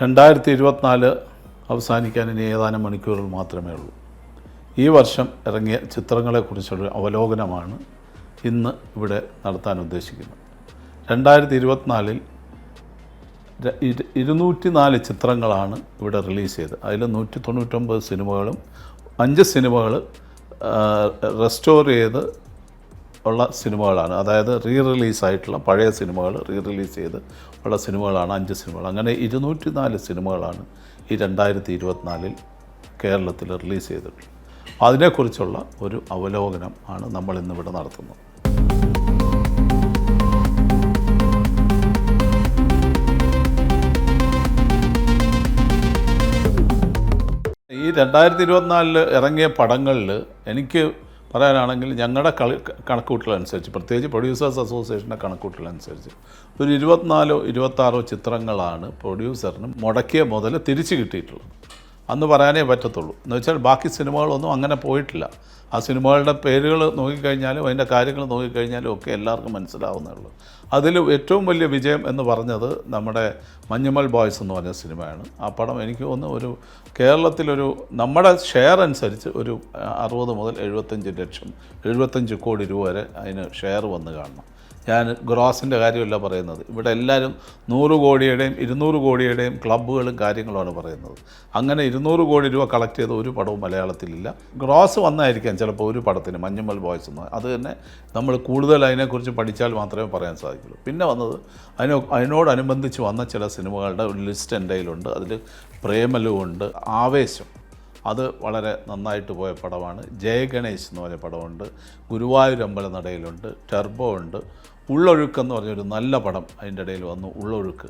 രണ്ടായിരത്തി ഇരുപത്തിനാല് അവസാനിക്കാൻ ഇനി ഏതാനും മണിക്കൂറുകൾ മാത്രമേ ഉള്ളൂ. ഈ വർഷം ഇറങ്ങിയ ചിത്രങ്ങളെക്കുറിച്ചുള്ള അവലോകനമാണ് ഇന്ന് ഇവിടെ നടത്താൻ ഉദ്ദേശിക്കുന്നത്. രണ്ടായിരത്തി ഇരുപത്തിനാലിൽ ഇരുന്നൂറ്റി നാല് ചിത്രങ്ങളാണ് ഇവിടെ റിലീസ് ചെയ്തത്. അതിൽ നൂറ്റി തൊണ്ണൂറ്റൊമ്പത് സിനിമകളും അഞ്ച് സിനിമകൾ റെസ്റ്റോർ ചെയ്ത് ഉള്ള സിനിമകളാണ്. അതായത് റീ റിലീസ് ആയിട്ടുള്ള പഴയ സിനിമകൾ റീ റിലീസ് ചെയ്ത് ഉള്ള സിനിമകളാണ് അഞ്ച് സിനിമകൾ. അങ്ങനെ ഇരുന്നൂറ്റി നാല് സിനിമകളാണ് ഈ രണ്ടായിരത്തി ഇരുപത്തിനാലിൽ കേരളത്തിൽ റിലീസ് ചെയ്തിട്ടുള്ളത്. അതിനെക്കുറിച്ചുള്ള ഒരു അവലോകനം ആണ് നമ്മൾ ഇന്നിവിടെ നടത്തുന്നത്. ഈ രണ്ടായിരത്തി ഇരുപത്തിനാലിൽ ഇറങ്ങിയ പടങ്ങളിൽ എനിക്ക് പറയാനാണെങ്കിൽ ഞങ്ങളുടെ കളി കണക്കൂട്ടലനുസരിച്ച് പ്രത്യേകിച്ച് പ്രൊഡ്യൂസേഴ്സ് അസോസിയേഷന്റെ കണക്കൂട്ടലനുസരിച്ച് ഒരു ഇരുപത്തിനാലോ ഇരുപത്താറോ ചിത്രങ്ങളാണ് പ്രൊഡ്യൂസറിന് മുടക്കിയ മുതൽ തിരിച്ചു കിട്ടിയിട്ടുള്ളത്. അന്ന് പറയാനേ പറ്റത്തുള്ളൂ. എന്ന് വെച്ചാൽ ബാക്കി സിനിമകളൊന്നും അങ്ങനെ പോയിട്ടില്ല. ആ സിനിമകളുടെ പേരുകൾ നോക്കിക്കഴിഞ്ഞാലും അതിന്റെ കാര്യങ്ങൾ നോക്കിക്കഴിഞ്ഞാലും ഒക്കെ എല്ലാവർക്കും മനസ്സിലാവുന്നേ ഉള്ളൂ അതിൽ ഏറ്റവും വലിയ വിജയം എന്ന് പറഞ്ഞത് നമ്മുടെ മഞ്ഞുമൽ ബോയ്സ് എന്ന് പറഞ്ഞ സിനിമയാണ്. ആ പടം എനിക്ക് ഒന്ന് ഒരു കേരളത്തിലൊരു നമ്മുടെ ഷെയർ അനുസരിച്ച് ഒരു അറുപത് മുതൽ എഴുപത്തഞ്ച് ലക്ഷം എഴുപത്തഞ്ച് കോടി രൂപ വരെ അതിന് ഷെയർ വന്ന് കാണണം. ഞാൻ ഗ്രോസിന്റെ കാര്യമല്ല പറയുന്നത്. ഇവിടെ എല്ലാവരും നൂറ് കോടിയുടെയും ഇരുന്നൂറ് കോടിയുടെയും ക്ലബ്ബുകളും കാര്യങ്ങളുമാണ് പറയുന്നത്. അങ്ങനെ ഇരുന്നൂറ് കോടി രൂപ കളക്ട് ചെയ്ത ഒരു പടവും മലയാളത്തിലില്ല. ഗ്രോസ് വന്നായിരിക്കാം ചിലപ്പോൾ ഒരു പടത്തിന് മഞ്ഞുമൽ ബോയ്സ് എന്ന്. അത് തന്നെ നമ്മൾ കൂടുതൽ അതിനെക്കുറിച്ച് പഠിച്ചാൽ മാത്രമേ പറയാൻ സാധിക്കുള്ളൂ. പിന്നെ വന്നത് അതിനോ അതിനോടനുബന്ധിച്ച് വന്ന ചില സിനിമകളുടെ ഒരു ലിസ്റ്റ് എന്റെ കയ്യിലുണ്ട്. അതിൽ പ്രേമലുമുണ്ട് ആവേശം. അത് വളരെ നന്നായിട്ട് പോയ പടമാണ്. ജയഗണേശ് എന്ന് പറഞ്ഞ പടമുണ്ട്. ഗുരുവായൂർ അമ്പലനടയിലുണ്ട്. ടെർബോ ഉണ്ട് ഉള്ളൊഴുക്ക് എന്ന് പറഞ്ഞൊരു നല്ല പടം അതിന്റെ ഇടയിൽ വന്നു ഉള്ളൊഴുക്ക്.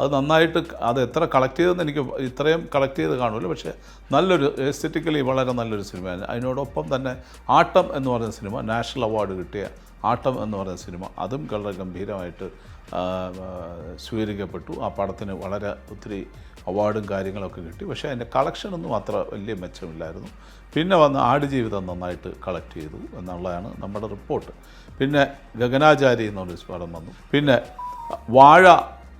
അത് നന്നായിട്ട് അത് എത്ര കളക്ട് ചെയ്തെന്ന് എനിക്ക് ഇത്രയും കളക്ട് ചെയ്ത് കാണുമല്ലോ പക്ഷേ നല്ലൊരു എസ്തെറ്റിക്കലി വളരെ നല്ലൊരു സിനിമയാണ്. അതിനോടൊപ്പം തന്നെ ആട്ടം എന്ന് പറയുന്ന സിനിമ നാഷണൽ അവാർഡ് കിട്ടിയ ആട്ടം എന്ന് പറയുന്ന സിനിമ അതും വളരെ ഗംഭീരമായിട്ട് സ്വീകരിക്കപ്പെട്ടു. ആ പടത്തിന് വളരെ ഒത്തിരി അവാർഡും കാര്യങ്ങളൊക്കെ കിട്ടി. പക്ഷേ അതിന്റെ കളക്ഷനൊന്നും അത്ര വലിയ മെച്ചമില്ലായിരുന്നു. പിന്നെ വന്ന് ആടുജീവിതം നന്നായിട്ട് കളക്ട് ചെയ്തു എന്നുള്ളതാണ് നമ്മുടെ റിപ്പോർട്ട്. പിന്നെ ഗഗനാചാരി എന്നൊരു പടം വന്നു. പിന്നെ വാഴ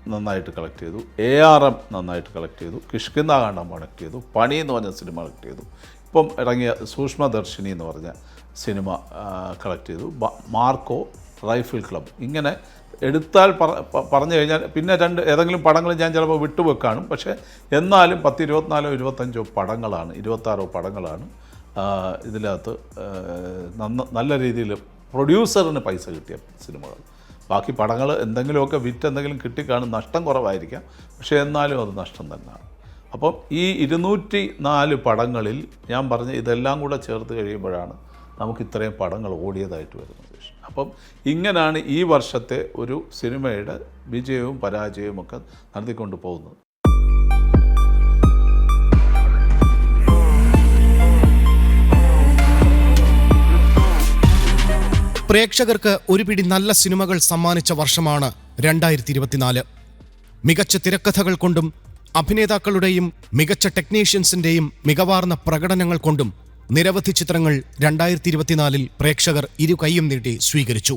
നന്നായിട്ട് കളക്ട് ചെയ്തു. എ ആർ എം നന്നായിട്ട് കളക്ട് ചെയ്തു. കിഷ്കിന്ദാകാണ്ഡം കളക്ട് ചെയ്തു. പണി എന്ന് പറഞ്ഞ സിനിമ കളക്ട് ചെയ്തു. ഇപ്പം ഇറങ്ങിയ സൂക്ഷ്മദർശിനി എന്ന് പറഞ്ഞ സിനിമ കളക്ട് ചെയ്തു. Marco rifle club. ഇങ്ങനെ എടുത്താൽ പറ പറഞ്ഞു കഴിഞ്ഞാൽ പിന്നെ രണ്ട് ഏതെങ്കിലും പടങ്ങൾ ഞാൻ ചിലപ്പോൾ വിട്ടുവെക്കാനും പക്ഷേ എന്നാലും പത്ത് ഇരുപത്തിനാലോ ഇരുപത്തഞ്ചോ പടങ്ങളാണ് ഇരുപത്താറോ പടങ്ങളാണ് ഇതിനകത്ത് നന്ന നല്ല രീതിയിൽ പ്രൊഡ്യൂസറിന് പൈസ കിട്ടിയ സിനിമകൾ. ബാക്കി പടങ്ങൾ എന്തെങ്കിലുമൊക്കെ വിറ്റ് എന്തെങ്കിലും കിട്ടിക്കാണും നഷ്ടം കുറവായിരിക്കാം. പക്ഷേ എന്നാലും അത് നഷ്ടം തന്നെയാണ്. അപ്പം ഈ ഇരുന്നൂറ്റി നാല് പടങ്ങളിൽ ഞാൻ പറഞ്ഞ ഇതെല്ലാം കൂടെ ചേർത്ത് കഴിയുമ്പോഴാണ് നമുക്ക് ഇത്രയും പടങ്ങൾ ഓടിയതായിട്ട് വരുന്നത് അപ്പം ഇങ്ങനെയാണ് ഈ വർഷത്തെ ഒരു സിനിമയുടെ വിജയവും പരാജയവും ഒക്കെ നടത്തിക്കൊണ്ട് പോകുന്നത്. പ്രേക്ഷകർക്ക് ഒരു പിടി നല്ല സിനിമകൾ സമ്മാനിച്ച വർഷമാണ് രണ്ടായിരത്തി ഇരുപത്തിനാല് മികച്ച തിരക്കഥകൾ കൊണ്ടും അഭിനേതാക്കളുടെയും മികച്ച ടെക്നീഷ്യൻസിന്റെയും മികവാർന്ന പ്രകടനങ്ങൾ കൊണ്ടും നിരവധി ചിത്രങ്ങൾ രണ്ടായിരത്തി ഇരുപത്തിനാലിൽ പ്രേക്ഷകർ ഇരു കൈയും നീട്ടി സ്വീകരിച്ചു.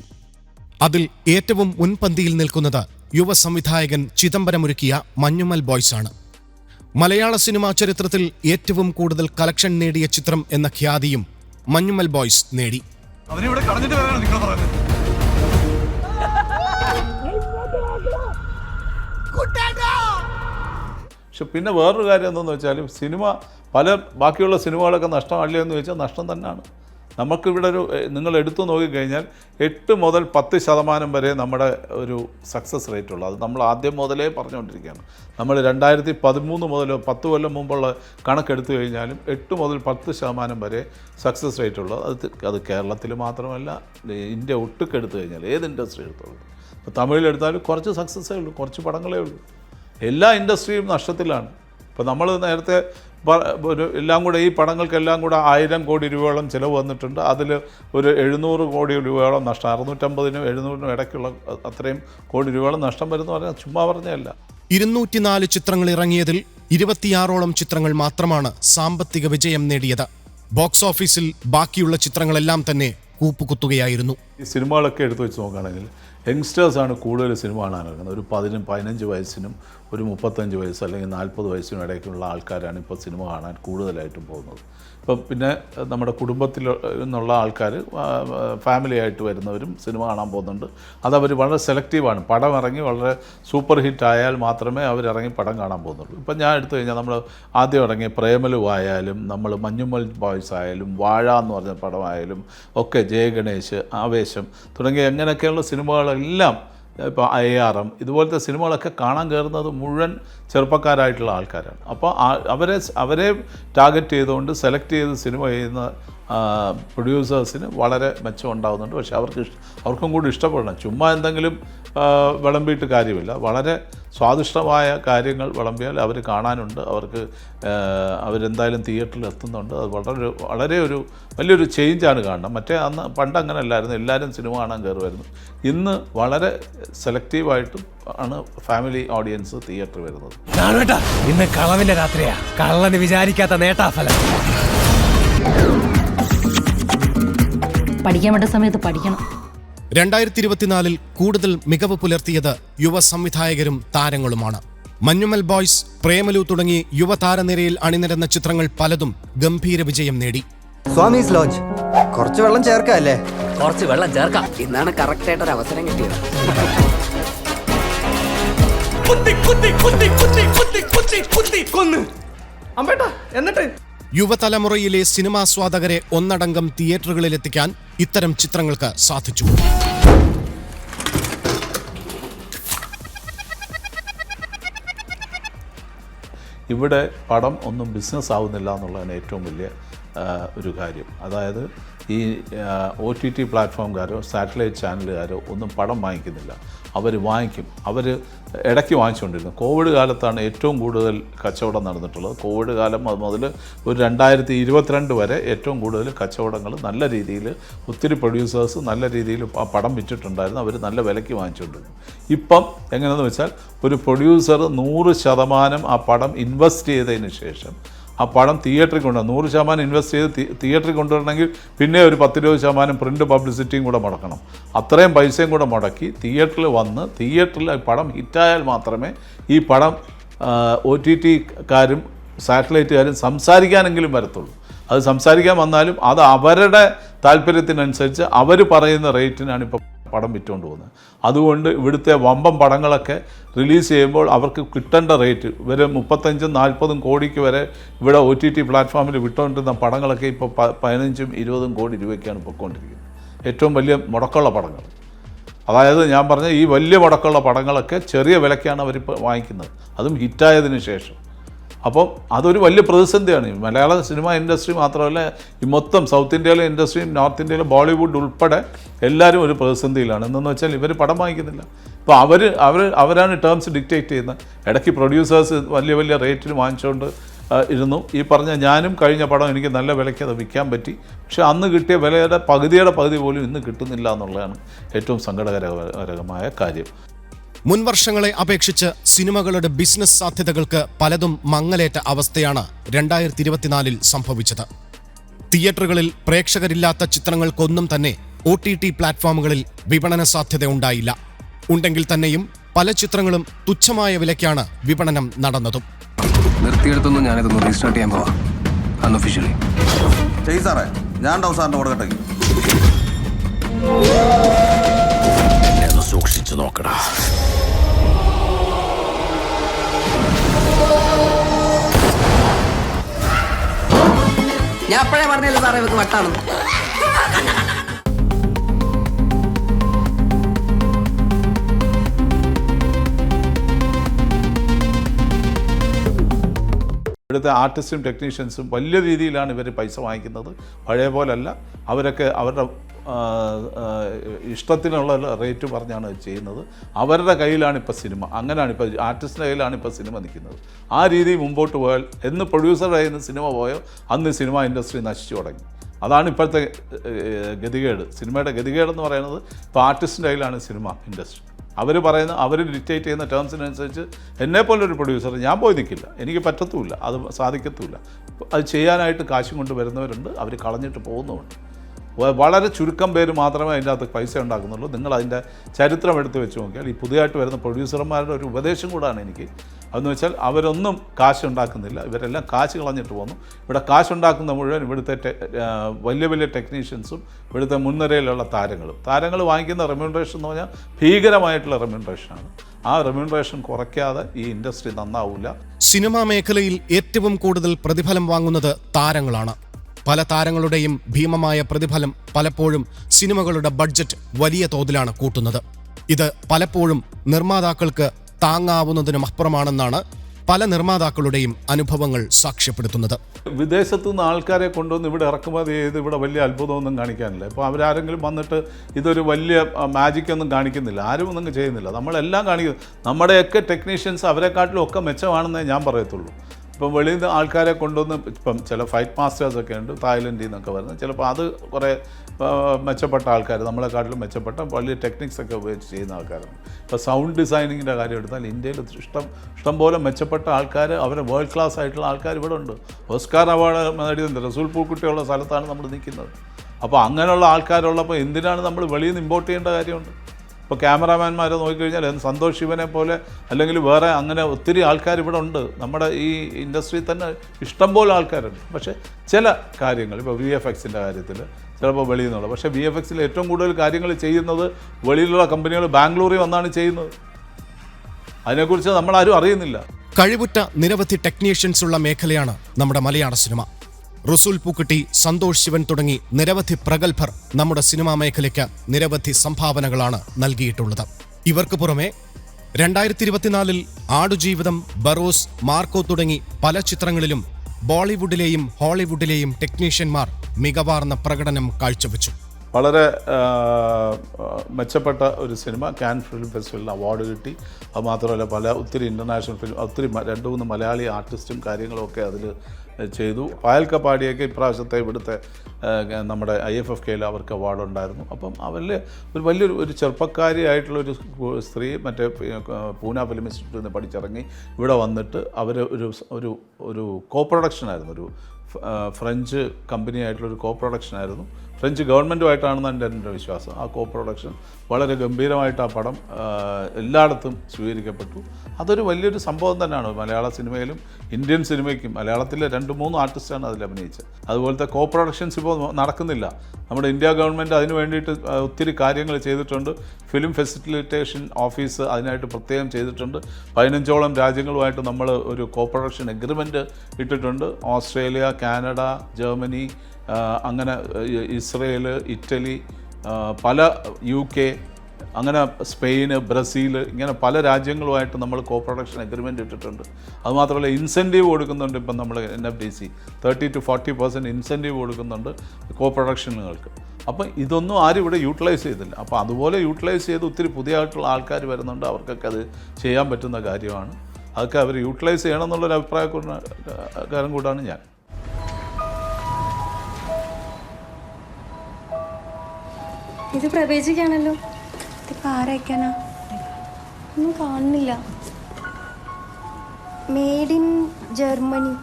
അതിൽ ഏറ്റവും മുൻപന്തിയിൽ നിൽക്കുന്നത് യുവ സംവിധായകൻ ചിദംബരമൊരുക്കിയ മഞ്ഞുമൽ ബോയ്സ് ആണ് മലയാള സിനിമാ ചരിത്രത്തിൽ ഏറ്റവും കൂടുതൽ കളക്ഷൻ നേടിയ ചിത്രം എന്ന ഖ്യാതിയും മഞ്ഞുമൽ ബോയ്സ് നേടി. അവനിവിടെ പക്ഷെ പിന്നെ വേറൊരു കാര്യം എന്തെന്ന് വെച്ചാൽ സിനിമ പല ബാക്കിയുള്ള സിനിമകളൊക്കെ നഷ്ടമല്ലേ എന്ന് ചോദിച്ചാൽ നഷ്ടം തന്നെയാണ്. നമുക്കിവിടെ ഒരു നിങ്ങൾ എടുത്തു നോക്കിക്കഴിഞ്ഞാൽ എട്ട് മുതൽ പത്ത് ശതമാനം വരെ നമ്മുടെ ഒരു സക്സസ് റേറ്റ് ഉള്ളു. അത് നമ്മൾ ആദ്യം മുതലേ പറഞ്ഞുകൊണ്ടിരിക്കുകയാണ്. നമ്മൾ രണ്ടായിരത്തി പതിമൂന്ന് മുതൽ പത്ത് കൊല്ലം മുമ്പുള്ള കണക്കെടുത്തു കഴിഞ്ഞാലും എട്ട് മുതൽ പത്ത് ശതമാനം വരെ സക്സസ് റേറ്റ് ഉള്ളത് അത് അത് കേരളത്തിൽ മാത്രമല്ല ഇന്ത്യ ഒട്ടുക്കെടുത്തു കഴിഞ്ഞാൽ ഏത് ഇൻഡസ്ട്രി എടുത്തോളൂ. ഇപ്പോൾ തമിഴിലെടുത്താലും കുറച്ച് സക്സസ്സേ ഉള്ളൂ കുറച്ച് പടങ്ങളേ ഉള്ളൂ. എല്ലാ ഇൻഡസ്ട്രിയും നഷ്ടത്തിലാണ്. ഇപ്പോൾ നമ്മൾ നേരത്തെ എല്ലാം കൂടെ ഈ പടങ്ങൾക്കെല്ലാം കൂടെ ആയിരം കോടി രൂപയോളം ചിലവ് വന്നിട്ടുണ്ട്. അതിൽ ഒരു എഴുന്നൂറ് കോടി രൂപയോളം നഷ്ടം. അറുന്നൂറ്റമ്പതിനും എഴുന്നൂറിനും ഇടയ്ക്കുള്ള അത്രയും കോടി രൂപയോളം നഷ്ടം വരുന്നു പറഞ്ഞാൽ ചുമ്മാ പറഞ്ഞതല്ല. ഇരുന്നൂറ്റിനാല് ചിത്രങ്ങൾ ഇറങ്ങിയതിൽ ഇരുപത്തിയാറോളം ചിത്രങ്ങൾ മാത്രമാണ് സാമ്പത്തിക വിജയം നേടിയത്. ബോക്സ് ഓഫീസിൽ ബാക്കിയുള്ള ചിത്രങ്ങളെല്ലാം തന്നെ കൂപ്പുകുത്തുകയായിരുന്നു. ഈ സിനിമകളൊക്കെ എടുത്തു വെച്ച് നോക്കുകയാണെങ്കിൽ യങ്സ്റ്റേഴ്സാണ് കൂടുതൽ സിനിമ കാണാൻ ഇറങ്ങുന്നത്. ഒരു പതിനും പതിനഞ്ച് വയസ്സിനും ഒരു മുപ്പത്തഞ്ച് വയസ്സ് അല്ലെങ്കിൽ നാൽപ്പത് വയസ്സിനും ഇടയ്ക്കുള്ള ആൾക്കാരാണ് ഇപ്പോൾ സിനിമ കാണാൻ കൂടുതലായിട്ടും പോകുന്നത്. ഇപ്പം പിന്നെ നമ്മുടെ കുടുംബത്തിൽ നിന്നുള്ള ആൾക്കാർ ഫാമിലി ആയിട്ട് വരുന്നവരും സിനിമ കാണാൻ പോകുന്നുണ്ട്. അതവർ വളരെ സെലക്റ്റീവാണ് പടം ഇറങ്ങി വളരെ സൂപ്പർ ഹിറ്റ് ആയാൽ മാത്രമേ അവരിറങ്ങി പടം കാണാൻ പോകുന്നുള്ളൂ. ഇപ്പം ഞാൻ എടുത്തു കഴിഞ്ഞാൽ നമ്മൾ ആദ്യം ഇറങ്ങിയ പ്രേമലു ആയാലും നമ്മൾ മഞ്ഞുമൽ ബോയ്സ് ആയാലും വാഴ എന്ന് പറഞ്ഞ പടമായാലും ഒക്കെ ജയഗണേഷ് ആവേശം തുടങ്ങിയ എങ്ങനെയൊക്കെയുള്ള സിനിമകളെല്ലാം ഇപ്പോൾ ഐ ആർ എം ഇതുപോലത്തെ സിനിമകളൊക്കെ കാണാൻ കയറുന്നത് മുഴുവൻ ചെറുപ്പക്കാരായിട്ടുള്ള ആൾക്കാരാണ്. അപ്പോൾ അവരെ അവരെ ടാർഗറ്റ് ചെയ്തുകൊണ്ട് സെലക്ട് ചെയ്ത് സിനിമ ചെയ്യുന്ന പ്രൊഡ്യൂസേഴ്സിന് വളരെ മെച്ചം ഉണ്ടാകുന്നുണ്ട് പക്ഷേ അവർക്ക് അവർക്കും കൂടി ഇഷ്ടപ്പെടണം. ചുമ്മാ എന്തെങ്കിലും വിളമ്പിയിട്ട് കാര്യമില്ല. വളരെ സ്വാദിഷ്ടമായ കാര്യങ്ങൾ വിളമ്പിയാൽ അവർ കാണാനുണ്ട്. അവർക്ക് അവരെന്തായാലും തിയേറ്ററിൽ എത്തുന്നുണ്ട് അത് വളരെ വളരെ ഒരു വലിയൊരു ചേഞ്ചാണ് കാണുന്നത് മറ്റേ അന്ന് പണ്ട് അങ്ങനെ അല്ലായിരുന്നു എല്ലാവരും സിനിമ കാണാൻ കയറുമായിരുന്നു. ഇന്ന് വളരെ സെലക്റ്റീവായിട്ടും ആണ് ഫാമിലി ഓഡിയൻസ് തിയേറ്റർ വരുന്നത്. ഇന്ന് കളവിന്റെ രാത്രിയാ. കള്ളന് വിചാരിക്കാത്ത നേട്ടാഫലം പഠിക്കാൻ വേണ്ട സമയത്ത് പഠിക്കണം. രണ്ടായിരത്തി ഇരുപത്തിനാലിൽ കൂടുതൽ മികവ് പുലർത്തിയത് യുവ സംവിധായകരും താരങ്ങളുമാണ്. മഞ്ഞുമൽ ബോയ്സ് പ്രേമലു തുടങ്ങി യുവതാരനിരയിൽ അണിനിരന്ന ചിത്രങ്ങൾ പലതും ഗംഭീര വിജയം നേടി. സ്വാമീസ് ലോഞ്ച് കുറച്ച് വെള്ളം ചേർക്കല്ലേ കുറച്ച് വെള്ളം ചേർക്കാം. ഇന്നാണ് കറക്റ്റ് ആയിട്ട് ഒരു അവസരം കിട്ടിയത്. കൊന്ന്. അമ്പേട്ടാ എന്നിട്ട്? യുവതലമുറയിലെ സിനിമാസ്വാദകരെ ഒന്നടങ്കം തിയേറ്ററുകളിലെത്തിക്കാൻ ഇത്തരം ചിത്രങ്ങൾക്ക് സാധിച്ചു. ഇവിടെ പടം ഒന്നും ബിസിനസ് ആവുന്നില്ല എന്നുള്ളതാണ് ഏറ്റവും വലിയ ഒരു കാര്യം. അതായത് ഈ ഒ ടി ടി പ്ലാറ്റ്ഫോംകാരോ സാറ്റലൈറ്റ് ചാനലുകാരോ ഒന്നും പടം വാങ്ങിക്കുന്നില്ല. അവർ വാങ്ങിക്കും. അവർ ഇടയ്ക്ക് വാങ്ങിച്ചുകൊണ്ടിരുന്നു. കോവിഡ് കാലത്താണ് ഏറ്റവും കൂടുതൽ കച്ചവടം നടന്നിട്ടുള്ളത്. കോവിഡ് കാലം മുതൽ ഒരു രണ്ടായിരത്തി ഇരുപത്തിരണ്ട് വരെ ഏറ്റവും കൂടുതൽ കച്ചവടങ്ങൾ നല്ല രീതിയിൽ ഒത്തിരി പ്രൊഡ്യൂസേഴ്സ് നല്ല രീതിയിൽ പടം വിറ്റിട്ടുണ്ടായിരുന്നു. അവർ നല്ല വിലയ്ക്ക് വാങ്ങിച്ചുകൊണ്ടിരുന്നു. ഇപ്പം എങ്ങനെയെന്ന് വെച്ചാൽ ഒരു പ്രൊഡ്യൂസർ നൂറ് ശതമാനം ആ പടം ഇൻവെസ്റ്റ് ചെയ്തതിന് ശേഷം ആ പടം തിയേറ്ററിൽ കൊണ്ടുവരണം. നൂറ് ശതമാനം ഇൻവെസ്റ്റ് ചെയ്ത് തിയേറ്ററിൽ കൊണ്ടുവരണമെങ്കിൽ പിന്നെ ഒരു പത്തിരുപത് ശതമാനം പ്രിന്റ് പബ്ലിസിറ്റിയും കൂടെ മുടക്കണം. അത്രയും പൈസയും കൂടെ മുടക്കി തിയേറ്ററിൽ വന്ന് തിയേറ്ററിൽ പടം ഹിറ്റായാൽ മാത്രമേ ഈ പടം ഒ ടി ടിക്കാരും സാറ്റലൈറ്റുകാരും സംസാരിക്കാനെങ്കിലും വരത്തുള്ളൂ. അത് സംസാരിക്കാൻ വന്നാലും അത് അവരുടെ താല്പര്യത്തിനനുസരിച്ച് അവർ പറയുന്ന റേറ്റിനാണ് ഇപ്പോൾ പടം വിറ്റുകൊണ്ട് പോകുന്നത്. അതുകൊണ്ട് ഇവിടുത്തെ വമ്പം പടങ്ങളൊക്കെ റിലീസ് ചെയ്യുമ്പോൾ അവർക്ക് കിട്ടേണ്ട റേറ്റ് വരെ മുപ്പത്തഞ്ചും നാൽപ്പതും കോടിക്ക് വരെ ഇവിടെ ഒ ടി ടി പ്ലാറ്റ്ഫോമിൽ വിട്ടുകൊണ്ടിരുന്ന പടങ്ങളൊക്കെ ഇപ്പോൾ പതിനഞ്ചും ഇരുപതും കോടി രൂപയ്ക്കാണ് പൊയ്ക്കൊണ്ടിരിക്കുന്നത്. ഏറ്റവും വലിയ മുടക്കമുള്ള പടങ്ങൾ. അതായത് ഞാൻ പറഞ്ഞ ഈ വലിയ മുടക്കമുള്ള പടങ്ങളൊക്കെ ചെറിയ വിലയ്ക്കാണ് അവരിപ്പോൾ വാങ്ങിക്കുന്നത്. അതും ഹിറ്റായതിനു ശേഷം. അപ്പം അതൊരു വലിയ പ്രതിസന്ധിയാണ്. മലയാള സിനിമ ഇൻഡസ്ട്രി മാത്രമല്ല ഈ മൊത്തം സൗത്ത് ഇന്ത്യയിലെ ഇൻഡസ്ട്രിയും നോർത്ത് ഇന്ത്യയിലെ ബോളിവുഡ് ഉൾപ്പെടെ എല്ലാവരും ഒരു പ്രതിസന്ധിയിലാണ്. എന്തെന്ന് വെച്ചാൽ ഇവർ പടം വാങ്ങിക്കുന്നില്ല. അപ്പോൾ അവർ അവർ അവരാണ് ടേംസ് ഡിക്റ്റേറ്റ് ചെയ്യുന്നത്. ഇടയ്ക്ക് പ്രൊഡ്യൂസേഴ്സ് വലിയ വലിയ റേറ്റിന് വാങ്ങിച്ചുകൊണ്ട് ഇരുന്നു. ഈ പറഞ്ഞ ഞാനും കഴിഞ്ഞ പടം എനിക്ക് നല്ല വിലയ്ക്ക് അത് വിൽക്കാൻ പറ്റി. പക്ഷെ അന്ന് കിട്ടിയ വിലയുടെ പകുതിയുടെ പകുതി പോലും ഇന്ന് കിട്ടുന്നില്ല എന്നുള്ളതാണ് ഏറ്റവും സങ്കടകരകരമായ കാര്യം. മുൻ വർഷങ്ങളെ അപേക്ഷിച്ച് സിനിമകളുടെ ബിസിനസ് സാധ്യതകൾക്ക് പലതും മങ്ങലേറ്റ അവസ്ഥയാണ് രണ്ടായിരത്തി ഇരുപത്തിനാലിൽ സംഭവിച്ചത്. തിയേറ്ററുകളിൽ പ്രേക്ഷകരില്ലാത്ത ചിത്രങ്ങൾക്കൊന്നും തന്നെ ഒ ടി ടി പ്ലാറ്റ്ഫോമുകളിൽ വിപണന സാധ്യത ഉണ്ടായില്ല. ഉണ്ടെങ്കിൽ തന്നെയും പല ചിത്രങ്ങളും തുച്ഛമായ വിലയ്ക്കാണ് വിപണനം നടന്നതും. നിർത്തിയെടുത്തൊന്നും ഞാനിതൊന്ന് റീസ്റ്റാർട്ട് ചെയ്യാൻ പോവാ. അൺഒഫീഷ്യലി ചെയ് സാറേ ഞാൻ സാറിന്റെ സൂക്ഷിച്ചു നോക്കടാ. ഞാൻ അപ്പോഴേ പറഞ്ഞല്ലോ സാറേ ഇവക്ക് വട്ടാണെന്ന്. ഇവിടുത്തെ ആർട്ടിസ്റ്റും ടെക്നീഷ്യൻസും വലിയ രീതിയിലാണ് ഇവർ പൈസ വാങ്ങിക്കുന്നത്. പഴയ പോലല്ല. അവരൊക്കെ അവരുടെ ഇഷ്ടത്തിനുള്ള റേറ്റ് പറഞ്ഞാണ് ചെയ്യുന്നത്. അവരുടെ കയ്യിലാണ് ഇപ്പോൾ സിനിമ. അങ്ങനെയാണ് ഇപ്പോൾ ആർട്ടിസ്റ്റിന്റെ കയ്യിലാണ് ഇപ്പോൾ സിനിമ നിൽക്കുന്നത്. ആ രീതി മുമ്പോട്ട് പോയാൽ എന്ന് പ്രൊഡ്യൂസറുടെ കയ്യിൽ നിന്ന് സിനിമ പോയോ അന്ന് സിനിമ ഇൻഡസ്ട്രി നശിച്ചു തുടങ്ങി. അതാണ് ഇപ്പോഴത്തെ ഗതികേട്. സിനിമയുടെ ഗതികേടെന്ന് പറയുന്നത് ഇപ്പോൾ ആർട്ടിസ്റ്റിന്റെ കയ്യിലാണ് സിനിമ ഇൻഡസ്ട്രി അവർ പറയുന്ന അവർ ഡിക്റ്റേറ്റ് ചെയ്യുന്ന ടേംസിനനുസരിച്ച് എന്നെ പോലൊരു പ്രൊഡ്യൂസർ ഞാൻ പോയി നിൽക്കില്ല എനിക്ക് പറ്റത്തുമില്ല. അത് സാധിക്കത്തുമില്ല. അത് ചെയ്യാനായിട്ട് കാശും കൊണ്ട് വരുന്നവരുണ്ട്. അവർ കളഞ്ഞിട്ട് പോകുന്നുമുണ്ട് വളരെ ചുരുക്കം പേര് മാത്രമേ അതിന്റെ അകത്ത് പൈസ ഉണ്ടാക്കുന്നുള്ളൂ. നിങ്ങൾ അതിന്റെ ചരിത്രം എടുത്ത് വെച്ച് നോക്കിയാൽ ഈ പുതിയതായിട്ട് വരുന്ന പ്രൊഡ്യൂസർമാരുടെ ഒരു ഉപദേശം കൂടാണ് എനിക്ക്. അതെന്ന് വെച്ചാൽ അവരൊന്നും കാശ് ഉണ്ടാക്കുന്നില്ല. ഇവരെല്ലാം കാശ് കളഞ്ഞിട്ട് പോകുന്നു ഇവിടെ കാശ് ഉണ്ടാക്കുന്ന മുഴുവൻ ഇവിടുത്തെ വലിയ വലിയ ടെക്നീഷ്യൻസും ഇവിടുത്തെ മുൻനിരയിലുള്ള താരങ്ങളും. താരങ്ങൾ വാങ്ങിക്കുന്ന റെമ്യൂണറേഷൻ എന്ന് പറഞ്ഞാൽ ഭീകരമായിട്ടുള്ള റെമ്യൂണറേഷനാണ്. ആ റെമ്യൂണറേഷൻ കുറയ്ക്കാതെ ഈ ഇൻഡസ്ട്രി നന്നാവില്ല സിനിമാ മേഖലയിൽ ഏറ്റവും കൂടുതൽ പ്രതിഫലം വാങ്ങുന്നത് താരങ്ങളാണ്. പല താരങ്ങളുടെയും ഭീമമായ പ്രതിഫലം പലപ്പോഴും സിനിമകളുടെ ബഡ്ജറ്റ് വലിയ തോതിലാണ് കൂട്ടുന്നത്. ഇത് പലപ്പോഴും നിർമ്മാതാക്കൾക്ക് താങ്ങാവുന്നതിനും അപ്പുറമാണെന്നാണ് പല നിർമ്മാതാക്കളുടെയും അനുഭവങ്ങൾ സാക്ഷ്യപ്പെടുത്തുന്നത്. വിദേശത്തു നിന്ന് ആൾക്കാരെ കൊണ്ടുവന്ന് ഇവിടെ ഇറക്കുമതി ചെയ്ത് ഇവിടെ വലിയ അത്ഭുതമൊന്നും കാണിക്കാനില്ല. ഇപ്പോൾ അവരാരെങ്കിലും വന്നിട്ട് ഇതൊരു വലിയ മാജിക് ഒന്നും കാണിക്കുന്നില്ല. ആരും ഒന്നും ചെയ്യുന്നില്ല. നമ്മളെല്ലാം കാണിക്കുന്നു നമ്മുടെയൊക്കെ ടെക്നീഷ്യൻസ് അവരെക്കാട്ടിലും ഒക്കെ മെച്ചമാണെന്നേ ഞാൻ പറയത്തുള്ളൂ. ഇപ്പം വെളിയിൽ നിന്ന് ആൾക്കാരെ കൊണ്ടുവന്ന് ഇപ്പം ചില ഫൈറ്റ് മാസ്റ്റേഴ്സൊക്കെ ഉണ്ട് തായ്ലൻഡിൽ നിന്നൊക്കെ വരുന്നത് ചിലപ്പോൾ അത് കുറേ മെച്ചപ്പെട്ട ആൾക്കാർ നമ്മളെക്കാട്ടിലും മെച്ചപ്പെട്ട വലിയ ടെക്നിക്സൊക്കെ ഉപയോഗിച്ച് ചെയ്യുന്ന ആൾക്കാരാണ് ഇപ്പോൾ സൗണ്ട് ഡിസൈനിങ്ങിന്റെ കാര്യം എടുത്താൽ ഇന്ത്യയിൽ ഇഷ്ടം പോലെ മെച്ചപ്പെട്ട ആൾക്കാർ അവരെ വേൾഡ് ക്ലാസ് ആയിട്ടുള്ള ആൾക്കാർ ഇവിടെ ഉണ്ട്. ഓസ്കാർ അവാർഡ് നേടിയത് റസൂൽ പൂക്കുട്ടിയുള്ള സ്ഥലത്താണ് നമ്മൾ നിൽക്കുന്നത്. അപ്പോൾ അങ്ങനെയുള്ള ആൾക്കാരുള്ളപ്പോൾ എന്തിനാണ് നമ്മൾ വെളിയിൽ നിന്ന് ഇമ്പോർട്ട് ചെയ്യേണ്ട കാര്യമുണ്ട്? ഇപ്പോൾ ക്യാമറാമാൻമാരെ നോക്കിക്കഴിഞ്ഞാൽ സന്തോഷ് ശിവനെ പോലെ അല്ലെങ്കിൽ വേറെ അങ്ങനെ ഒത്തിരി ആൾക്കാർ ഇവിടെ ഉണ്ട്. നമ്മുടെ ഈ ഇൻഡസ്ട്രിയിൽ തന്നെ ഇഷ്ടം പോലെ ആൾക്കാരുണ്ട്. പക്ഷേ ചില കാര്യങ്ങൾ ഇപ്പോൾ വി എഫ് എക്സിന്റെ കാര്യത്തിൽ ചിലപ്പോൾ വെളിയിൽ നിന്നുള്ള പക്ഷേ വി എഫ് എക്സിൽ ഏറ്റവും കൂടുതൽ കാര്യങ്ങൾ ചെയ്യുന്നത് വെളിയിലുള്ള കമ്പനികൾ ബാംഗ്ലൂരിൽ വന്നാണ് ചെയ്യുന്നത്. അതിനെക്കുറിച്ച് നമ്മളാരും അറിയുന്നില്ല. കഴിവുറ്റ നിരവധി ടെക്നീഷ്യൻസ് ഉള്ള മേഖലയാണ് നമ്മുടെ മലയാള സിനിമ. റുസുൽ പൂക്കുട്ടി സന്തോഷ് ശിവൻ തുടങ്ങി നിരവധി പ്രഗത്ഭർ നമ്മുടെ സിനിമാ മേഖലയ്ക്ക് നിരവധി സംഭാവനകളാണ് നൽകിയിട്ടുള്ളത്. ഇവർക്ക് പുറമെ രണ്ടായിരത്തി ഇരുപത്തിനാലിൽ ആടുജീവിതം ബറോസ് മാർക്കോ തുടങ്ങി പല ചിത്രങ്ങളിലും ബോളിവുഡിലെയും ഹോളിവുഡിലെയും ടെക്നീഷ്യന്മാർ മികവാർന്ന പ്രകടനം കാഴ്ചവെച്ചു. വളരെ മെച്ചപ്പെട്ട ഒരു സിനിമ ക്യാൻ ഫിലിം ഫെസ്റ്റിവലിന് അവാർഡ് കിട്ടി. അത് മാത്രമല്ല പല ഒത്തിരി ഇന്റർനാഷണൽ ഫിലിം ഒത്തിരി രണ്ട് മൂന്ന് മലയാളി ആർട്ടിസ്റ്റും കാര്യങ്ങളും ഒക്കെ അതിൽ ചെയ്തു. പായൽ കപ്പാടിയൊക്കെ ഇപ്രാവശ്യത്തെ ഇവിടുത്തെ നമ്മുടെ ഐ എഫ് എഫ് കെയിൽ അവർക്ക് അവാർഡ് ഉണ്ടായിരുന്നു അപ്പം അവരിൽ ഒരു വലിയൊരു ഒരു ചെറുപ്പക്കാരിയായിട്ടുള്ളൊരു സ്ത്രീ മറ്റേ പൂന ഫിലിം ഇൻസ്റ്റിറ്റ്യൂട്ടിൽ നിന്ന് പഠിച്ചിറങ്ങി ഇവിടെ വന്നിട്ട് അവർ ഒരു ഒരു ഒരു കോ പ്രൊഡക്ഷനായിരുന്നു ഒരു ഫ്രഞ്ച് കമ്പനിയായിട്ടുള്ളൊരു കോ പ്രൊഡക്ഷനായിരുന്നു ഫ്രഞ്ച് ഗവൺമെന്റുമായിട്ടാണെന്നാണ് എന്റെ വിശ്വാസം. ആ കോ പ്രൊഡക്ഷൻ വളരെ ഗംഭീരമായിട്ട് ആ പടം എല്ലായിടത്തും സ്വീകരിക്കപ്പെട്ടു. അതൊരു വലിയൊരു സംഭവം തന്നെയാണ്. മലയാള സിനിമയിലും ഇന്ത്യൻ സിനിമയ്ക്കും മലയാളത്തിലെ രണ്ട് മൂന്ന് ആർട്ടിസ്റ്റാണ് അതിൽ അഭിനയിച്ചത്. അതുപോലത്തെ കോ പ്രൊഡക്ഷൻസ് ഇപ്പോൾ നടക്കുന്നില്ല. നമ്മുടെ ഇന്ത്യ ഗവൺമെന്റ് അതിന് വേണ്ടിയിട്ട് ഒത്തിരി കാര്യങ്ങൾ ചെയ്തിട്ടുണ്ട്. ഫിലിം ഫെസിലിറ്റേഷൻ ഓഫീസ് അതിനായിട്ട് പ്രത്യേകം ചെയ്തിട്ടുണ്ട്. പതിനഞ്ചോളം രാജ്യങ്ങളുമായിട്ട് നമ്മൾ ഒരു കോ പ്രൊഡക്ഷൻ എഗ്രിമെന്റ് ഇട്ടിട്ടുണ്ട്. ഓസ്ട്രേലിയ കാനഡ ജർമ്മനി അങ്ങനെ ഇസ്രയേൽ ഇറ്റലി പല യു കെ അങ്ങനെ സ്പെയിന് ബ്രസീൽ ഇങ്ങനെ പല രാജ്യങ്ങളുമായിട്ട് നമ്മൾ കോ പ്രൊഡക്ഷൻ എഗ്രിമെന്റ് ഇട്ടിട്ടുണ്ട് അതുമാത്രമല്ല ഇൻസെന്റീവ് കൊടുക്കുന്നുണ്ട് ഇപ്പം നമ്മൾ N F D C thirty to forty percent incentive കൊടുക്കുന്നുണ്ട് കോ പ്രൊഡക്ഷനുകൾക്ക് അപ്പം ഇതൊന്നും ആരും ഇവിടെ യൂട്ടിലൈസ് ചെയ്തില്ല. അപ്പോൾ അതുപോലെ യൂട്ടിലൈസ് ചെയ്ത് ഒത്തിരി പുതിയതായിട്ടുള്ള ആൾക്കാർ വരുന്നുണ്ട്. അവർക്കൊക്കെ അത് ചെയ്യാൻ പറ്റുന്ന കാര്യമാണ്. അതൊക്കെ അവർ യൂട്ടിലൈസ് ചെയ്യണം എന്നുള്ളൊരു അഭിപ്രായക്കാരൻ കൂടാണ് ഞാൻ. ഇത് പ്രവേശിക്കാണല്ലോ. ഇതിപ്പോ ആരയക്കാനാ ഒന്നും കാണുന്നില്ല. മെയ്ഡ് ഇൻ ജർമ്മനി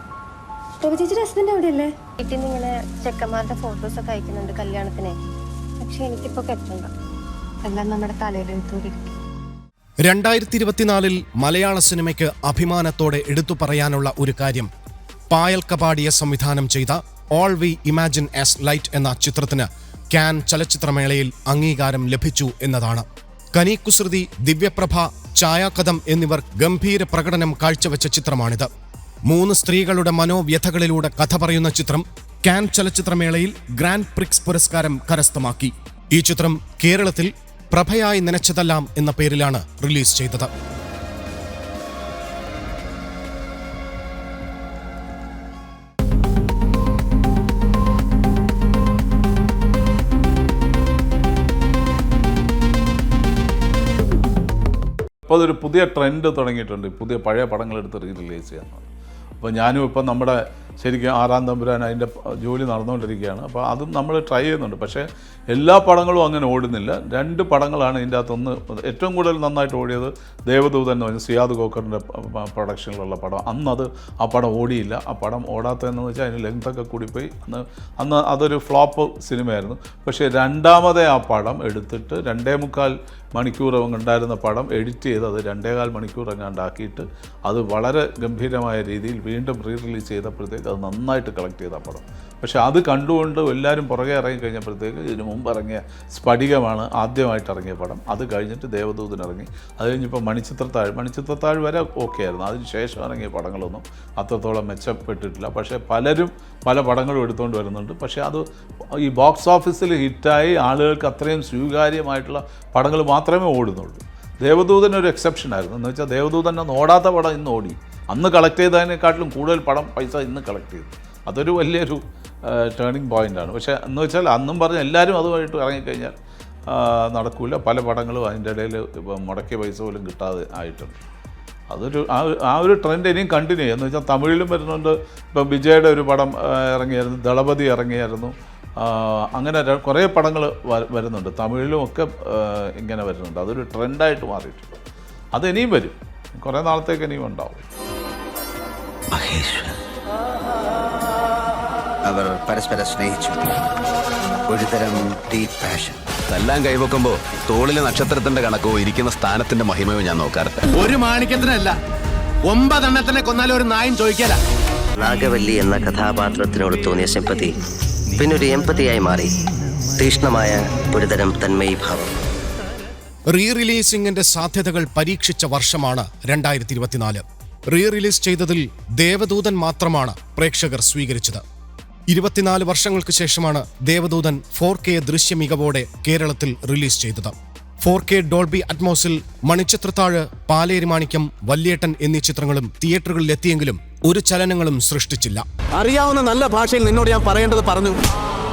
പ്രവചിച്ചിട്ട് ഹസ്ബൻഡ് അവിടെയല്ലേ? വീട്ടിൽ നിന്ന് ഇങ്ങനെ ചെക്കന്മാരുടെ ഫോട്ടോസ് ഒക്കെ അയക്കുന്നുണ്ട് കല്യാണത്തിന്. പക്ഷെ എനിക്കിപ്പോ കെട്ടണ്ട എല്ലാം നമ്മുടെ തലയിലെടുത്തോണ്ടിരിക്കും രണ്ടായിരത്തി ഇരുപത്തിനാലിൽ മലയാള സിനിമയ്ക്ക് അഭിമാനത്തോടെ എടുത്തു പറയാനുള്ള ഒരു കാര്യം. പായൽ കപാടിയെ സംവിധാനം ചെയ്ത all we imagine as light എന്ന ചിത്രത്തിന് കാൻ ചലച്ചിത്രമേളയിൽ അംഗീകാരം ലഭിച്ചു എന്നതാണ്. കനി കുസൃതി ദിവ്യപ്രഭ ഛായാകഥം എന്നിവർ ഗംഭീര പ്രകടനം കാഴ്ചവെച്ച ചിത്രമാണിത്. മൂന്ന് സ്ത്രീകളുടെ മനോവ്യഥകളിലൂടെ കഥ പറയുന്ന ചിത്രം കാൻ ചലച്ചിത്രമേളയിൽ ഗ്രാൻഡ് പ്രിക്സ് പുരസ്കാരം കരസ്ഥമാക്കി. ഈ ചിത്രം കേരളത്തിൽ പ്രഭയായി നനച്ചതെല്ലാം എന്ന പേരിലാണ് റിലീസ് ചെയ്തത്. ഇപ്പോൾ അതൊരു പുതിയ ട്രെൻഡ് തുടങ്ങിയിട്ടുണ്ട്. പുതിയ പഴയ പടങ്ങളെടുത്ത് റീ റിലീസ് ചെയ്യാൻ അപ്പോൾ ഞാനും ഇപ്പം നമ്മുടെ ശരിക്കും ആറാം തമ്പുരാൻ അതിന്റെ ജോലി നടന്നുകൊണ്ടിരിക്കുകയാണ്. അപ്പോൾ അതും നമ്മൾ ട്രൈ ചെയ്യുന്നുണ്ട്. പക്ഷേ എല്ലാ പടങ്ങളും അങ്ങനെ ഓടുന്നില്ല. രണ്ട് പടങ്ങളാണ് ഇതിന്റെ അകത്തൊന്ന് ഏറ്റവും കൂടുതൽ നന്നായിട്ട് ഓടിയത് ദേവദൂതൻ എന്ന് പറഞ്ഞ സിയാദ് കോക്കറിന്റെ പ്രൊഡക്ഷനിലുള്ള പടം. അന്നത് ആ പടം ഓടിയില്ല. ആ പടം ഓടാത്തതെന്ന് വെച്ചാൽ അതിന് ലെങ്ത്തൊക്കെ കൂടിപ്പോയി. അന്ന് അന്ന് അതൊരു ഫ്ലോപ്പ് സിനിമയായിരുന്നു പക്ഷേ രണ്ടാമതേ ആ പടം എടുത്തിട്ട് രണ്ടേ മുക്കാൽ മണിക്കൂർ ഉണ്ടായിരുന്ന പടം എഡിറ്റ് ചെയ്ത് അത് രണ്ടേകാൽ മണിക്കൂർ എങ്ങാണ്ടാക്കിയിട്ട് അത് വളരെ ഗംഭീരമായ രീതിയിൽ വീണ്ടും റീ റിലീസ് ചെയ്തപ്പോഴത്തേക്ക് അത് നന്നായിട്ട് കളക്ട് ചെയ്ത പടം. പക്ഷേ അത് കണ്ടുകൊണ്ട് എല്ലാവരും പുറകെ ഇറങ്ങി കഴിഞ്ഞപ്പോഴത്തേക്ക് ഇതിന് മുമ്പ് ഇറങ്ങിയ സ്ഫടികമാണ് ആദ്യമായിട്ട് ഇറങ്ങിയ പടം. അത് കഴിഞ്ഞിട്ട് ദേവദൂതൻ ഇറങ്ങി. അത് കഴിഞ്ഞിപ്പോൾ മണിച്ചിത്രത്താഴ് മണിച്ചിത്രത്താഴ് വരെ ഓക്കെ ആയിരുന്നു. അതിന് ശേഷം ഇറങ്ങിയ പടങ്ങളൊന്നും അത്രത്തോളം മെച്ചപ്പെട്ടിട്ടില്ല. പക്ഷേ പലരും പല പടങ്ങളും എടുത്തുകൊണ്ട് വരുന്നുണ്ട്. പക്ഷേ അത് ഈ ബോക്സ് ഓഫീസിൽ ഹിറ്റായി ആളുകൾക്ക് അത്രയും സ്വീകാര്യമായിട്ടുള്ള പടങ്ങൾ മാത്രമേ ഓടുന്നുള്ളൂ. ദേവദൂതൻ ഒരു എക്സെപ്ഷൻ ആയിരുന്നു. എന്ന് വെച്ചാൽ ദേവദൂതൻ അന്ന് ഓടാത്ത പടം ഇന്ന് ഓടി. അന്ന് കളക്ട് ചെയ്തതിനെക്കാട്ടിലും കൂടുതൽ പടം പൈസ ഇന്ന് കളക്ട് ചെയ്തു. അതൊരു വലിയൊരു ടേണിംഗ് പോയിന്റാണ് പക്ഷേ എന്ന് വെച്ചാൽ അന്നും പറഞ്ഞ് എല്ലാവരും അതുമായിട്ട് ഇറങ്ങിക്കഴിഞ്ഞാൽ നടക്കില്ല നടക്കൂല. പല പടങ്ങളും അതിന്റെ ഇടയിൽ മുടക്കിയ പൈസ പോലും കിട്ടാതെ ആയിട്ടുണ്ട്. അതൊരു ആ ഒരു- ആ ഒരു ട്രെൻഡ് ഇനിയും കണ്ടിന്യൂ ചെയ്യുക എന്ന് വെച്ചാൽ തമിഴിലും വരുന്നുണ്ട്. ഇപ്പം വിജയുടെ ഒരു പടം ഇറങ്ങിയായിരുന്നു. ദളപതി ഇറങ്ങിയായിരുന്നു. അങ്ങനെ കുറേ പടങ്ങൾ വരുന്നുണ്ട്. തമിഴിലും ഒക്കെ ഇങ്ങനെ വരുന്നുണ്ട്. അതൊരു ട്രെൻഡായിട്ട് മാറിയിട്ടുണ്ട്. അത് ഇനിയും വരും. കുറേ നാളത്തേക്ക് ഇനിയും ഉണ്ടാവും. അവർ പരസ്പരം സ്നേഹിച്ചു. ഒരു തരം ഡീപ് പാഷൻ എല്ലാം കൈവെക്കുമ്പോ തോളിലെ നക്ഷത്രത്തിന്റെ കണക്കോ ഇരിക്കുന്ന സ്ഥാനത്തിന്റെ മഹിമയോ ഞാൻ നോക്കാറുണ്ട് ഒരു മാണിക്യത്തിനല്ല. ഒമ്പതെണ്ണത്തിനെ കൊന്നാലും ഒരു നായും ചോദിക്കല. നാഗവല്ലി എന്ന കഥാപാത്രത്തിനോട് തോന്നിയ സിമ്പതി പിന്നൊരു എമ്പതിയായി മാറി. തീഷ്ണമായ ഒരുതരം തന്മയീഭാവം. റീ റിലീസിംഗിന്റെ സാധ്യതകൾ പരീക്ഷിച്ച വർഷമാണ് രണ്ടായിരത്തി ഇരുപത്തിനാല് റീ റിലീസ് ചെയ്തതിൽ ദേവദൂതൻ മാത്രമാണ് പ്രേക്ഷകർ സ്വീകരിച്ചത്. ഇരുപത്തിനാല് വർഷങ്ങൾക്ക് ശേഷമാണ് ദേവദൂതൻ ഫോർ കെ ദൃശ്യ മികവോടെ കേരളത്തിൽ റിലീസ് ചെയ്തത്. ഫോർ കെ ഡോൾബി അറ്റ്മോസിൽ മണിച്ചിത്രത്താഴ് പാലേരി മാണിക്യം വല്യേട്ടൻ എന്നീ ചിത്രങ്ങളും തിയേറ്ററുകളിലെത്തിയെങ്കിലും ഒരു ചലനങ്ങളും സൃഷ്ടിച്ചില്ല. അറിയാവുന്ന നല്ല ഭാഷയിൽ നിന്നോട് ഞാൻ പറയേണ്ടത് പറഞ്ഞു.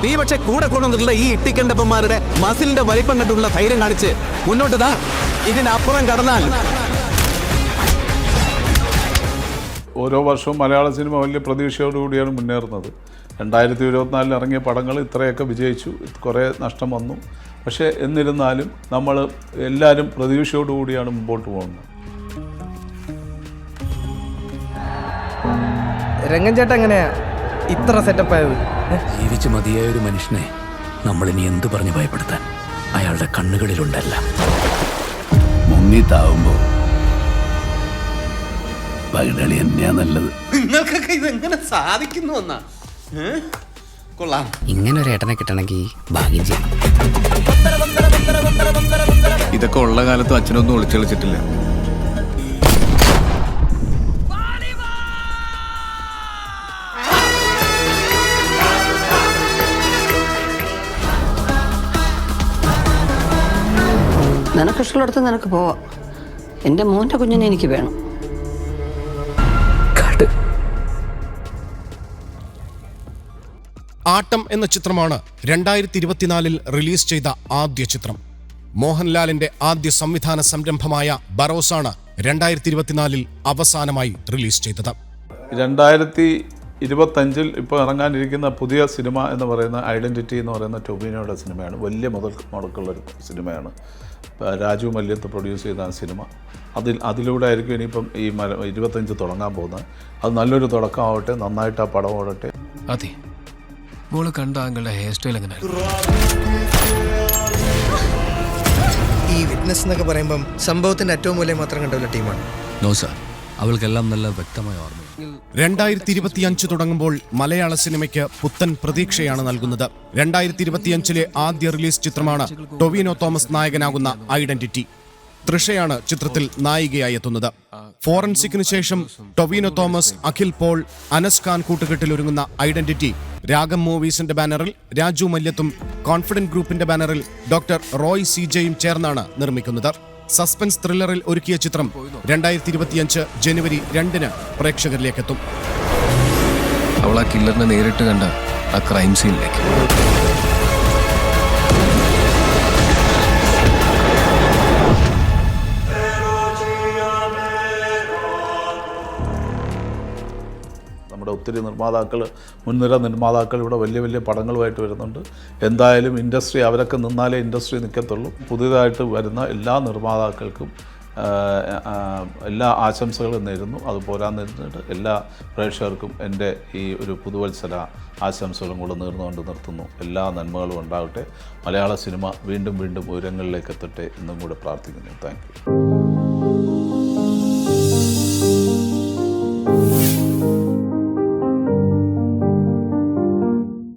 നീ പക്ഷെ കൂടെ കൊണ്ടുവന്നിട്ടുള്ള ഈ ഇട്ടിക്കണ്ടപ്പന്മാരുടെ മസിലിന്റെ വലിപ്പം കണ്ടുള്ള ധൈര്യം കാണിച്ച് മുന്നോട്ട് താ ഇതിനപ്പുറം കടന്നാൽ. ഓരോ വർഷവും മലയാള സിനിമ വലിയ പ്രതീക്ഷയോടുകൂടിയാണ് മുന്നേറുന്നത്. രണ്ടായിരത്തി ഇരുപത്തിനാലിൽ ഇറങ്ങിയ പടങ്ങൾ ഇത്രയൊക്കെ വിജയിച്ചു കുറേ നഷ്ടം വന്നു. പക്ഷേ എന്നിരുന്നാലും നമ്മൾ എല്ലാവരും പ്രതീക്ഷയോടുകൂടിയാണ് മുമ്പോട്ട് പോകുന്നത്. രംഗൻ ചേട്ടൻ എങ്ങനെയാ ഇത്ര സെറ്റപ്പ് ആയത്? ജീവിച്ച് മതിയായ ഒരു മനുഷ്യനെ നമ്മൾ ഇനി എന്ത് പറഞ്ഞു ഭയപ്പെടുത്താൻ? അയാളുടെ കണ്ണുകളിലുണ്ടല്ല. മുങ്ങിത്താവുമ്പോ പകിടളി തന്നെയാ നല്ലത്. നിങ്ങൾക്കൊക്കെ ഇതെങ്ങനെ സാധിക്കുന്നു എന്നാ? കൊള്ളാം. ഇങ്ങനെ ഒരു ഏട്ടനെ കിട്ടണമെങ്കിൽ ഭാഗ്യം ചെയ്യാം. ഇതൊക്കെ ഉള്ള കാലത്തും അച്ഛനൊന്നും ഒളിച്ചളിച്ചിട്ടില്ല. നിനക്കിഷ്ടമുള്ളടത്ത് നിനക്ക് പോവാം. എന്റെ മോന്റെ കുഞ്ഞിനെ എനിക്ക് വേണം. ആട്ടം എന്ന ചിത്രമാണ് രണ്ടായിരത്തി ഇരുപത്തിനാലിൽ റിലീസ് ചെയ്ത ആദ്യ ചിത്രം. മോഹൻലാലിന്റെ ആദ്യ സംവിധാന സംരംഭമായ ബറോസാണ് രണ്ടായിരത്തി ഇരുപത്തിനാലിൽ അവസാനമായി റിലീസ് ചെയ്തത്. രണ്ടായിരത്തി ഇരുപത്തഞ്ചിൽ ഇപ്പോൾ ഇറങ്ങാനിരിക്കുന്ന പുതിയ സിനിമ എന്ന് പറയുന്ന ഐഡന്റിറ്റി എന്ന് പറയുന്ന ടൊബിനോയുടെ സിനിമയാണ്. വലിയ മുതൽ മുടക്കുള്ളൊരു സിനിമയാണ്. ഇപ്പം രാജു മല്യത്ത് പ്രൊഡ്യൂസ് ചെയ്ത ആ സിനിമ. അതിൽ അതിലൂടെ ആയിരിക്കും ഇനിയിപ്പം ഈ മല ഇരുപത്തഞ്ച് തുടങ്ങാൻ പോകുന്നത്. അത് നല്ലൊരു തുടക്കമാവട്ടെ നന്നായിട്ട് ആ പടം ഓടട്ടെ. അതെ. മോൾ കണ്ട ആങ്ങളുടെ ഹെയർ സ്റ്റൈൽ എങ്ങനെ ഈ വിറ്റ്നസ് എന്നൊക്കെ പറയുമ്പം സംഭവത്തിന്റെ ഏറ്റവും മൂലം മാത്രം കണ്ടുള്ള ടീമാണ്. നോ സാർ അവൾക്കെല്ലാം നല്ല വ്യക്തമായ ഓർമ്മ രണ്ടായിരത്തി ഇരുപത്തിയഞ്ച് തുടങ്ങുമ്പോൾ മലയാള സിനിമയ്ക്ക് പുത്തൻ പ്രതീക്ഷയാണ് നൽകുന്നത്. രണ്ടായിരത്തി ഇരുപത്തിയഞ്ചിലെ ആദ്യ റിലീസ് ചിത്രമാണ് ടൊവിനോ തോമസ് നായകനാകുന്ന ഐഡന്റിറ്റി. തൃഷയാണ് ചിത്രത്തിൽ നായികയായി എത്തുന്നത്. ഫോറൻസിക്കിന് ശേഷം ടൊവിനോ തോമസ് അഖിൽ പോൾ അനസ് ഖാൻ കൂട്ടുകെട്ടിലൊരുങ്ങുന്ന ഐഡന്റിറ്റി രാഗം മൂവീസിന്റെ ബാനറിൽ രാജു മല്യത്തും കോൺഫിഡന്റ് ഗ്രൂപ്പിന്റെ ബാനറിൽ ഡോക്ടർ റോയ് സി ജെയും ചേർന്നാണ് നിർമ്മിക്കുന്നത്. സസ്പെൻസ് ത്രില്ലറിൽ ഒരുക്കിയ ചിത്രം രണ്ടായിരത്തി ഇരുപത്തിയഞ്ച് ജനുവരി രണ്ടിന് പ്രേക്ഷകരിലേക്കെത്തും. അവൾ ആ കില്ലറിനെ നേരിട്ട് കണ്ട ആ ക്രൈം സീനിലേക്ക് ഒത്തിരി നിർമ്മാതാക്കൾ മുൻനിര നിർമ്മാതാക്കൾ ഇവിടെ വലിയ വലിയ പടങ്ങളുമായിട്ട് വരുന്നുണ്ട്. എന്തായാലും ഇൻഡസ്ട്രി അവരൊക്കെ നിന്നാലേ ഇൻഡസ്ട്രി നിൽക്കത്തുള്ളൂ പുതിയതായിട്ട് വരുന്ന എല്ലാ നിർമ്മാതാക്കൾക്കും എല്ലാ ആശംസകളും നേരുന്നു. അത് പോരാൻ നേരിട്ട് എല്ലാ പ്രേക്ഷകർക്കും എന്റെ ഈ ഒരു പുതുവത്സര ആശംസകളും കൂടെ നേർന്നുകൊണ്ട് നിർത്തുന്നു. എല്ലാ നന്മകളും ഉണ്ടാകട്ടെ. മലയാള സിനിമ വീണ്ടും വീണ്ടും ഉയരങ്ങളിലേക്ക് എത്തട്ടെ എന്നും കൂടെ പ്രാർത്ഥിക്കുന്നു. Thank you.